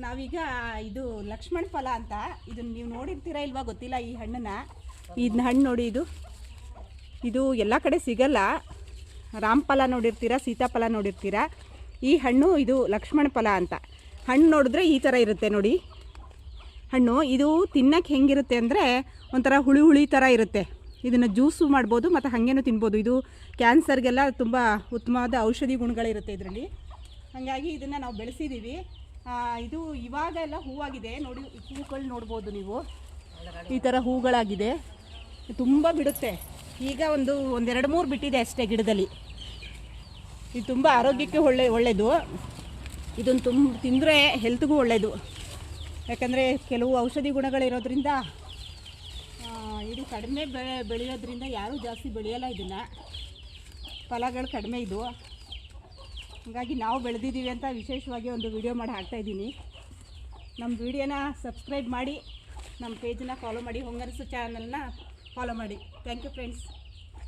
ನಾವೀಗ ಇದು ಲಕ್ಷ್ಮಣ ಫಲ ಅಂತ ಇದನ್ನ ನೀವು ನೋಡಿರ್ತೀರಾ ಇಲ್ವಾ ಗೊತ್ತಿಲ್ಲ ಈ ಹಣ್ಣನ್ನ. ಇದನ್ನ ಹಣ್ಣು ನೋಡಿ ಇದು. ಇದು ಎಲ್ಲ ಕಡೆ ಸಿಗಲ್ಲ. ರಾಮಫಲ ನೋಡಿರ್ತೀರಾ ಸೀತಾಫಲ ನೋಡಿರ್ತೀರಾ. ಈ ಹಣ್ಣು ಇದು ಲಕ್ಷ್ಮಣ ಫಲ ಅಂತ. ಹಣ್ಣು ನೋಡಿದ್ರೆ ಈ ಥರ ಇರುತ್ತೆ ನೋಡಿ. ಹಣ್ಣು ಇದು ತಿನ್ನಕ್ಕೆ ಹೆಂಗಿರುತ್ತೆ ಅಂದರೆ ಒಂಥರ ಹುಳಿ ಹುಳಿ ಥರ ಇರುತ್ತೆ. ಇದನ್ನು ಜ್ಯೂಸು ಮಾಡ್ಬೋದು ಮತ್ತು ಹಾಗೇನೂ ತಿನ್ಬೋದು. ಇದು ಕ್ಯಾನ್ಸರ್ಗೆಲ್ಲ ತುಂಬ ಉತ್ತಮವಾದ ಔಷಧಿ ಗುಣಗಳಿರುತ್ತೆ ಇದರಲ್ಲಿ. ಹಾಗಾಗಿ ಇದನ್ನು ನಾವು ಬೆಳೆಸಿದ್ದೀವಿ ಇದು ಇವಾಗ ಎಲ್ಲ ಹೂವಾಗಿದೆ. ನೋಡಿ ಹೂಗಳು ನೋಡ್ಬೋದು ನೀವು. ಈ ಥರ ಹೂಗಳಾಗಿದೆ. ತುಂಬ ಬಿಡುತ್ತೆ. ಈಗ ಒಂದು ಒಂದೆರಡು ಮೂರು ಬಿಟ್ಟಿದೆ ಅಷ್ಟೇ ಗಿಡದಲ್ಲಿ. ಇದು ತುಂಬ ಆರೋಗ್ಯಕ್ಕೆ ಒಳ್ಳೆ ಒಳ್ಳೆಯದು ಇದನ್ನು ತುಂಬ ತಿಂದರೆ ಹೆಲ್ತ್ಗೂ ಒಳ್ಳೆಯದು ಯಾಕಂದರೆ ಕೆಲವು ಔಷಧಿ ಗುಣಗಳಿರೋದ್ರಿಂದ ಇದು ಕಡಿಮೆ ಬೆಳೆ ಬೆಳೆಯೋದ್ರಿಂದ ಯಾರೂ ಜಾಸ್ತಿ ಬೆಳೆಯಲ್ಲ ಇದನ್ನು. ಫಲಗಳು ಕಡಿಮೆ ಇದು. ಹಾಗಾಗಿ ನಾವು ಬೆಳೆದಿದ್ದೀವಿ ಅಂತ ವಿಶೇಷವಾಗಿ ಒಂದು ವಿಡಿಯೋ ಮಾಡಿ ಹಾಕ್ತಾಯಿದ್ದೀನಿ ನಮ್ಮ ವಿಡಿಯೋನ ಸಬ್ಸ್ಕ್ರೈಬ್ ಮಾಡಿ, ನಮ್ಮ ಪೇಜನ್ನ ಫಾಲೋ ಮಾಡಿ ಹೊಂಗನಸು ಚಾನಲ್ನ ಫಾಲೋ ಮಾಡಿ. Thank you friends